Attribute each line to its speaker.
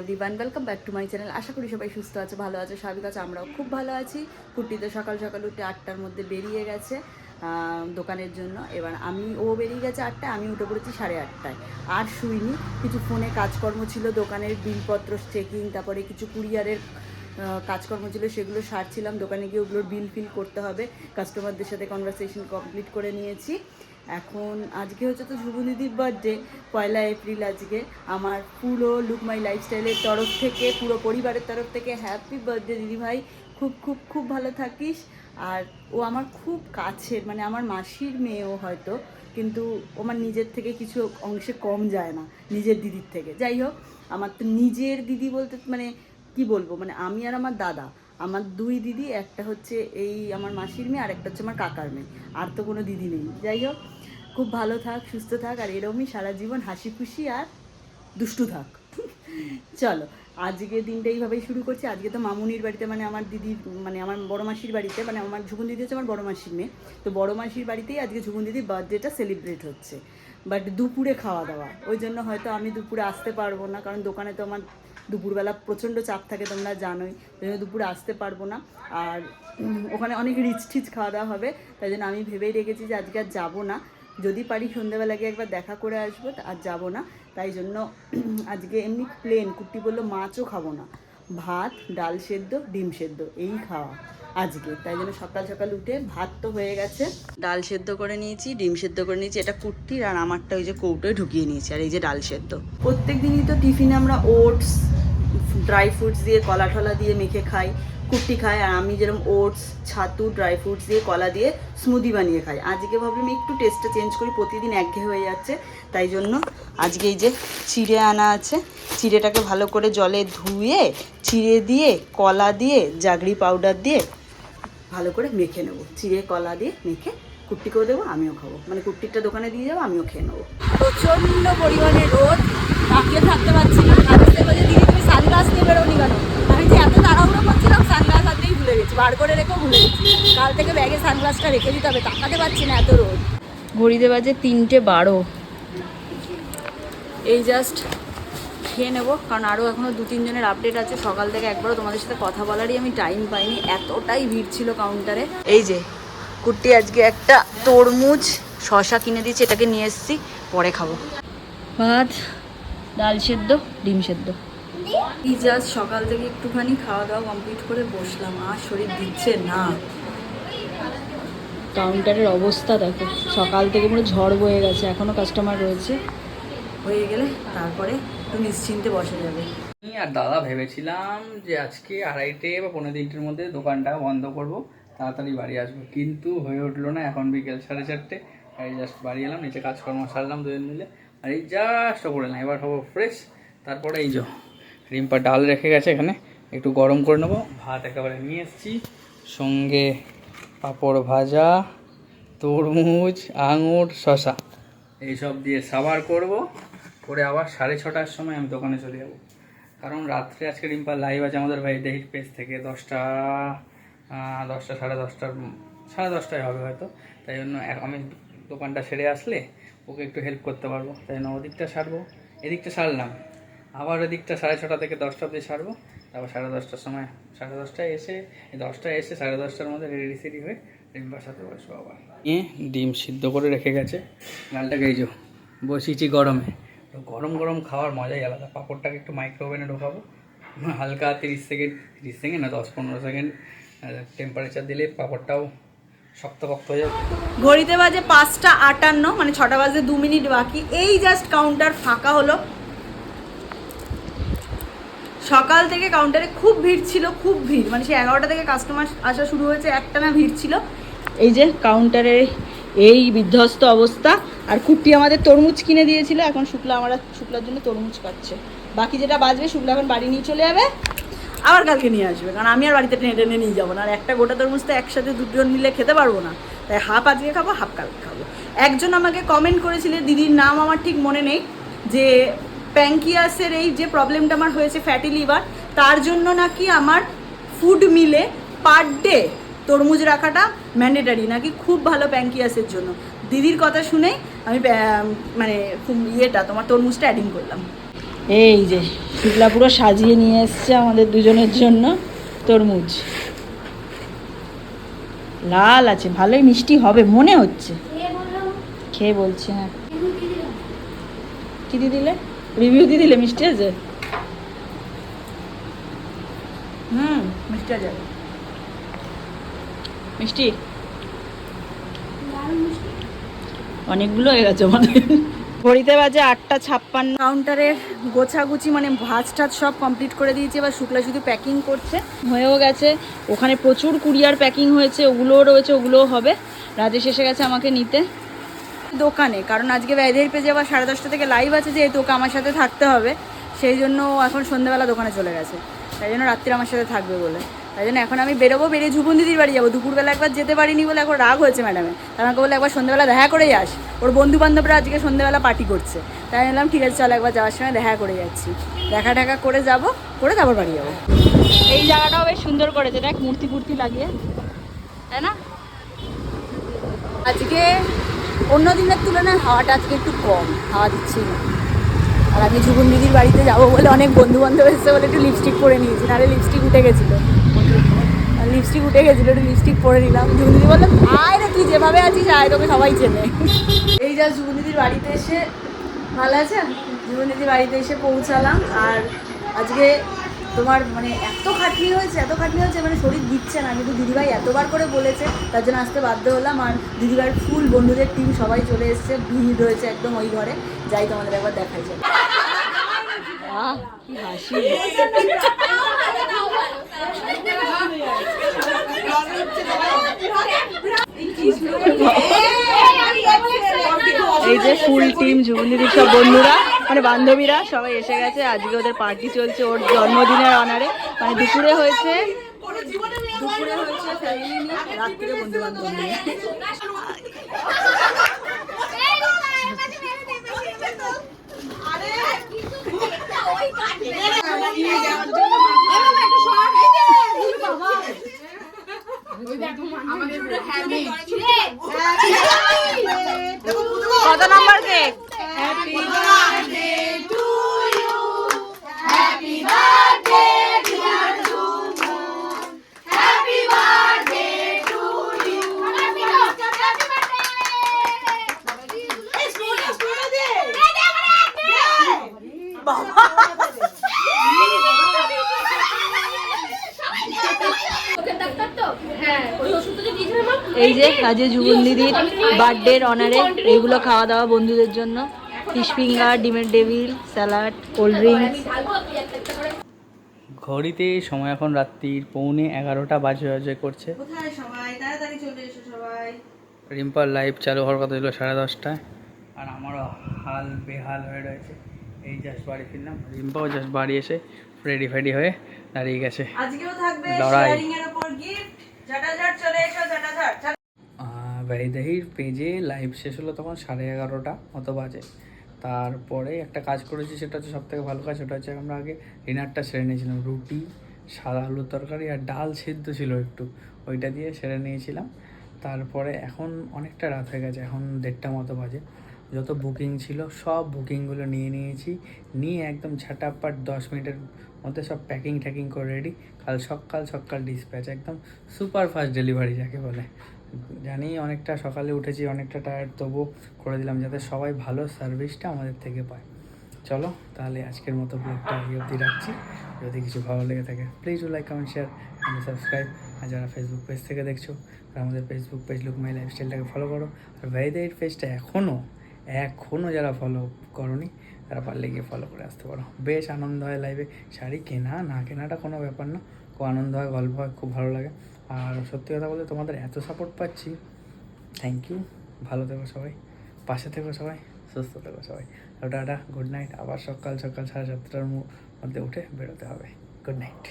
Speaker 1: Everyone welcome back to my channel আশা করি সবাই সুস্থ আছে, ভালো আছে, স্বাভাবিক আছে, আমরাও খুব ভালো আছি। কুর্তিতে সকাল সকাল উঠে আটটার মধ্যে বেরিয়ে গেছে দোকানের জন্য। এবার আমি, ও বেরিয়ে গেছে আটটায়, আমি উঠে পড়েছি সাড়ে আটটায়। আর শুইনি। কিছু ফোনে কাজকর্ম ছিল, দোকানের বিলপত্র চেকিং তারপরে কিছু কুরিয়ারের কাজকর্ম ছিল, সেগুলো সারছিলাম। দোকানে গিয়ে ওগুলোর বিল ফিল করতে হবে। কাস্টমারদের সাথে কনভারসেশন কমপ্লিট করে নিয়েছি। এখন, আজকে হচ্ছে তো শুভ দিদির বার্থডে পয়লা এপ্রিল আজকে। আমার পুরো লুক মাই লাইফস্টাইলের তরফ থেকে, পুরো পরিবারের তরফ থেকে হ্যাপি বার্থডে দিদিভাই। খুব খুব খুব ভালো থাকিস। আর ও আমার খুব কাছের মানে আমার মাসির মেয়েও হয়তো, কিন্তু আমার নিজের থেকে কিছু অংশে কম যায় না, নিজের দিদির থেকে। যাই হোক, আমার তো নিজের দিদি বলতে মানে কি বলব মানে আমি আর আমার দাদা। আমার দুই দিদি, একটা হচ্ছে এই আমার মাসির মেয়ে, আর একটা হচ্ছে আমার কাকার মেয়ে। আর তো কোনো দিদি নেই। যাই হোক খুব ভালো থাক, সুস্থ থাক, আর এরমই সারা জীবন হাসি খুশি আর দুষ্টু থাক। চলো, আজকে দিনটা এইভাবেই শুরু করছি। আজকে তো মামুনির বাড়িতে মানে আমার দিদির মানে আমার বড় মাসির বাড়িতে মানে আমার ঝুকুন দিদি হচ্ছে আমার বড় মাসির মেয়ে। তো বড় মাসির বাড়িতেই আজকে ঝুকুন দিদির বার্থডেটা সেলিব্রেট হচ্ছে। বাট দুপুরে খাওয়া দাওয়া। ওই জন্য হয়তো আমি দুপুরে আসতে পারব না, কারণ দোকানে তো আমার দুপুরবেলা প্রচণ্ড চাপ থাকে, তোমরা জানোই। ওই জন্য দুপুরে আসতে পারব না। আর ওখানে অনেক রিচ টিচ খাওয়া দাওয়া হবে। তাই জন্য আমি ভেবেই রেখেছি যে আজকে আর যাব না। যদি পারি সন্ধ্যেবেলা গিয়ে একবার দেখা করে আসব আর যাব না। তাই জন্য আজকে এমনি প্লেন কুর্তি বলল মাছও খাব না। ভাত, ডাল সেদ্ধ, ডিম সেদ্ধ, এই খাওয়া আজকে। তাই জন্য সকাল সকাল উঠে ভাত তো হয়ে গেছে। ডাল সেদ্ধ করে নিয়েছি, ডিম সেদ্ধ করে নিয়েছি, এটা কুর্তির আর আমারটা ওই যে কৌটোয় ঢুকিয়ে নিয়েছি, আর এই যে ডাল সেদ্ধ। প্রত্যেক দিনই তো টিফিনে আমরা ওটস ড্রাই ফ্রুটস দিয়ে কলা টলা দিয়ে মেখে খাই। কুর্তি খাই আর আমি যেরকম ওটস, ছাতু ড্রাই ফ্রুটস দিয়ে কলা দিয়ে স্মুদি বানিয়ে খাই। আজকে ভাবলাম একটু টেস্টটা চেঞ্জ করি, প্রতিদিন একঘেয়ে হয়ে যাচ্ছে, তাই জন্য আজকে এই যে চিড়ে আনা আছে, চিড়েটাকে ভালো করে জলে ধুয়ে, চিড়ে দিয়ে, কলা দিয়ে, জাগরি পাউডার দিয়ে ভালো করে মেখে নেব। চিড়ে, কলা দিয়ে মেখে কুট্টিকেও দেবো, আমিও খাব। মানে কুট্টিটা দোকানে দিয়ে যাব আমিও খেয়ে নেব। প্রচণ্ড পরিমাণে রোদ থাকতে পারছি না। দিদি তুমি সানগ্লাস বেরোনি কেন আমি যে এত তাড়াহুড়ো করছিলাম সানগ্লাস আনতেই ভুলে গেছি বার করে রেখেও ভুলে গেছি। কাল থেকে ব্যাগে সানগ্লাসটা রেখে দিতে হবে তাকাতে পারছি না এত রোদ। ঘড়িতে বাজে তিনটে বারো। এই জাস্ট খেয়ে নেব কারণ আরও এখনও দু তিনজনের আপডেট আছে। সকাল থেকে একবারও তোমাদের সাথে কথা বলারই আমি টাইম পাইনি। এতটাই ভিড় ছিল কাউন্টারে এই যে কুর্তি আজকে একটা তরমুজ শশা কিনে দিয়েছি এটাকে নিয়ে এসেছি পরে খাব। ভাত ডাল সেদ্ধ ডিম সেদ্ধ। এই জাস্ট সকাল থেকে একটুখানি খাওয়া দাওয়া কমপ্লিট করে বসলাম। আর শরীর দিচ্ছে না। কাউন্টারের অবস্থা দেখো। সকাল থেকে পুরো ঝড় বয়ে গেছে। এখনও কাস্টমার রয়েছে। হয়ে গেলে তারপরে একটু নিশ্চিন্তে বসা যাবে।
Speaker 2: আমি আর দাদা ভেবেছিলাম যে আজকে আড়াইটে বা পনেরো তিনটের মধ্যে দোকানটা বন্ধ করব। তাড়াতাড়ি বাড়ি আসব। কিন্তু হয়ে উঠল না। এখন বিকেল সাড়ে চারটে। আর জাস্ট বাড়ি এলাম নিচে কাজকর্ম সারলাম দুজন মিলে। আর এই জাস্ট করে না এবার হব ফ্রেশ তারপরে এই যে রিম্পা ডাল রেখে গেছে এখানে। একটু গরম করে নেব। ভাত একেবারে নিয়ে এসেছি। সঙ্গে পাঁপড় ভাজা, তরমুজ, আঙুর শশা এইসব দিয়ে সাবার করব। করে আবার সাড়ে ছটার সময় আমি দোকানে চলে যাব। কারণ রাত্রে আজকে রিম্পা লাইভ আছে আমাদের ভাই দেহির পেজ থেকে দশটা দশটা, সাড়ে দশটার, সাড়ে দশটায় হবে হয়তো। তাই জন্য আমি দোকানটা সেরে আসলে ওকে একটু হেল্প করতে পারব। তাই জন্য ওদিকটা সারবো। এদিকটা সারলাম। আবার ওদিকটা সাড়ে ছটা থেকে দশটা অবধি সারবো। তারপর সাড়ে দশটার সময়, সাড়ে দশটায় এসে দশটায় এসে সাড়ে দশটার মধ্যে রেডি সেডি হয়ে রিম্পার সাথে বসবো আবার। নিয়ে ডিম সিদ্ধ করে রেখে গেছে। এই যে বসিয়েছি গরমে। তো গরম গরম খাওয়ার মজাই আলাদা। পাঁপড়টাকে একটু মাইক্রো ওভেনে ঢোকাবো। হালকা তিরিশ সেকেন্ড তিরিশ সেকেন্ড না, দশ পনেরো সেকেন্ড টেম্পারেচার দিলে পাঁপড়টাও হয়ে যাবে।
Speaker 1: ঘড়িতে বাজে পাঁচটা আটান্ন মানে ছটা বাজে দু মিনিট বাকি। এই জাস্ট কাউন্টার ফাঁকা হলো। সকাল থেকে কাউন্টারে খুব ভিড় ছিল, খুব ভিড়। মানে সে এগারোটা থেকে কাস্টমার আসা শুরু হয়েছে, একটা না ভিড় ছিল। এই যে কাউন্টারে এই বিধ্বস্ত অবস্থা। আর কুট্টি আমাদের তরমুজ কিনে দিয়েছিল, এখন শুক্লা আমরা, শুক্লার জন্য তরমুজ পাচ্ছে বাকি যেটা বাজবে শুক্লা এখন বাড়ি নিয়ে চলে যাবে। আবার কালকে নিয়ে আসবে, কারণ আমি আর বাড়িতে টেনে টেনে নিয়ে যাব না। আর একটা গোটা তরমুজ তো একসাথে দুজন মিলে খেতে পারব না। তাই হাফ আজকে খাব হাফ কালকে খাব। একজন আমাকে কমেন্ট করেছিল, দিদির নাম আমার ঠিক মনে নেই, যে প্যাঙ্কিয়াসের এই যে প্রবলেমটা আমার হয়েছে ফ্যাটি লিভার তার জন্য নাকি আমার ফুড মিলে পার ডে তরমুজ রাখাটা ম্যান্ডেটারি নাকি খুব ভালো প্যাঙ্কিয়াসের জন্য। দিদির কথা শুনেই আমি মানে খুব ইয়েটা তোমার তরমুজটা অ্যাডিং করলাম।
Speaker 3: এই যে শুক্লা পুরো সাজিয়ে নিয়ে এসছে আমাদের দুজনের জন্য তরমুজ। লাল আছে ভালোই মিষ্টি হবে মনে হচ্ছে। খেয়ে বলছি হ্যাঁ। কি দিয়ে দিলে? রিভিউ দিয়ে দিলে মিষ্টি আছে? হুম মিষ্টি আছে। মিষ্টি? অনেকগুলো হয়ে গেছে আমাদের। ঘড়িতে বাজে আটটা ছাপ্পান্ন।
Speaker 1: কাউন্টারের গোছাগুছি মানে ভাজ টাজ সব কমপ্লিট করে দিয়েছে এবার শুক্লা শুধু প্যাকিং করছে।
Speaker 3: হয়েও গেছে। ওখানে প্রচুর কুরিয়ার প্যাকিং হয়েছে ওগুলোও রয়েছে ওগুলোও হবে। রাজেশ এসে গেছে আমাকে নিতে।
Speaker 1: দোকানে কারণ আজকে ব্যাধের পেজে আবার সাড়ে দশটা থেকে লাইভ আছে যেহেতু ওকে আমার সাথে থাকতে হবে। সেই জন্য এখন সন্ধ্যেবেলা দোকানে চলে গেছে। তাই জন্য রাত্রি আমার সাথে থাকবে বলে। তাই জন্য এখন আমি বেরোবো বেরিয়ে ঝুপুন দিদির বাড়ি যাব। দুপুরবেলা একবার যেতে পারিনি বলে এখন রাগ হয়েছে ম্যাডামের তাই আমাকে বলে একবার সন্ধ্যেবেলা দেখা করেই আস। ওর বন্ধু বান্ধবরা আজকে সন্ধ্যেবেলা পার্টি করছে। তাই বললাম ঠিক আছে চল একবার যাওয়ার সময় দেখা করে যাচ্ছি। দেখা টাকা করে যাব করে তারপর বাড়ি যাব।
Speaker 3: এই জায়গাটাও বেশ সুন্দর করেছে। দেখ মূর্তি ফুর্তি লাগিয়ে। তাই না?
Speaker 1: আজকে অন্য দিনের তুলনায় হাওয়াটা আজকে একটু কম, হাওয়া দিচ্ছিল আর আমি ঝুবুন দিদির বাড়িতে যাব বলে অনেক বন্ধু বান্ধব এসেছে বলে একটু লিপস্টিক পরে নিয়েছি, নাহলে লিপস্টিক উঠে গেছিল। লিপস্টিক উঠে গেছিল, একটু লিপস্টিক পরে নিলাম। ঝুবুন দিদি বলল, আয় রে, তুই যেভাবে আছিস, আয়, তোকে সবাই চেনে। এই যা ঝুবুন দিদির বাড়িতে এসে, ভালো আছে ঝুবুন দিদির বাড়িতে এসে পৌঁছালাম, আর আজকে তোমার মানে এত খাটনি হয়েছে, এত খাটনি হয়েছে মানে শরীর দিচ্ছে না। কিন্তু দিদিভাই এতবার করে বলেছে, তার জন্য আসতে বাধ্য হলাম। আর দিদিভাইয়ের ফুল বন্ধুদের টিম সবাই চলে এসেছে, ভিড় রয়েছে একদম ওই ঘরে। যাই তোমাদের একবার দেখাই
Speaker 3: আহ হাসি। এই যে ফুল টিম যুবনীদের সব বন্ধুরা। মানে বান্ধবীরা সবাই এসে গেছে। আজকে ওদের পার্টি চলছে ওর জন্মদিনের অনারে মানে দুপুরে হয়েছে
Speaker 1: দুপুরে হয়েছে ফ্যামিলি নিয়ে বন্ধু বান্ধব
Speaker 3: এই যে আজকে যুবন দিদির বার্থডের অনারে এইগুলো খাওয়া দাওয়া বন্ধুদের জন্য। ফিশ ফিঙ্গার ডিমের ডেভিল স্যালাড কোল্ড ড্রিঙ্কস
Speaker 2: ঘড়িতে সময় এখন রাত্রির পৌনে এগারোটা বাজে বাজে করছে।
Speaker 1: কোথায় সবাই? তাড়াতাড়ি চলে এসো সবাই।
Speaker 2: রিম্পার লাইভ চালু হওয়ার কথা ছিল সাড়ে দশটায়। আর আমারও হাল বেহাল হয়ে রয়েছে। এই জাস্ট বাড়ি ফিরলাম। রিম্পাও জাস্ট বাড়ি এসে রেডি ফেডি হয়ে দাঁড়িয়ে গেছে।
Speaker 1: আজকেও থাকবে
Speaker 2: লড়াই।
Speaker 1: শেয়ারিং এর উপর গিফট চলে এসো ঝটাঝট
Speaker 2: ভ্যারিদাহির পেজে লাইভ শেষ হলো তখন সাড়ে এগারোটা মতো বাজে। তারপরে একটা কাজ করেছি, সেটা হচ্ছে সব থেকে ভালো কাজ, সেটা হচ্ছে আমরা আগে ডিনারটা সেরে নিয়েছিলাম। রুটি, সাদা আলুর তরকারি আর ডাল সিদ্ধ ছিল একটু, ওইটা দিয়ে সেরে নিয়েছিলাম। তারপরে এখন অনেকটা রাত হয়ে গেছে, এখন দেড়টা মতো বাজে। যত বুকিং ছিল, সব বুকিংগুলো নিয়ে নিয়েছি। নিয়ে একদম ঝাটাপাট দশ মিনিটের মধ্যে সব প্যাকিং ট্যাকিং করে রেডি কাল সকাল সকাল ডিসপ্যাচ একদম সুপার ফাস্ট ডেলিভারি যাকে বলে। জানি অনেকটা সকালে উঠেছি, অনেকটা টায়ার্ড তবু করে দিলাম যাতে সবাই ভালো সার্ভিসটা আমাদের থেকে পায়। চলো, তাহলে আজকের মতো ব্লগটা এই অবধি রাখছি। যদি কিছু ভালো লেগে থাকে please like comment share and subscribe আর যারা ফেসবুক পেজ থেকে দেখছ, তারা আমাদের ফেসবুক পেজ লুক মাই লাইফস্টাইলটাকে ফলো করো। আর ভ্যারিদাইট পেজটা এখনও এখনও যারা ফলো করনি, তারা পারলে গিয়ে ফলো করে আসতে পারো। বেশ আনন্দ হয় লাইভে শাড়ি কেনা না কেনাটা কোনো ব্যাপার না। খুব আনন্দ হয়, গল্প হয়, খুব ভালো লাগে। আর সত্যি কথা বলতে তোমাদের এত সাপোর্ট পাচ্ছি। থ্যাংক ইউ ভালো থেকো সবাই। পাশে থেকো সবাই। সুস্থ থেকো সবাই। টাটা গুড নাইট আবার সকাল সকাল সাড়ে সাতটার মধ্যে উঠে বেরোতে হবে। Good night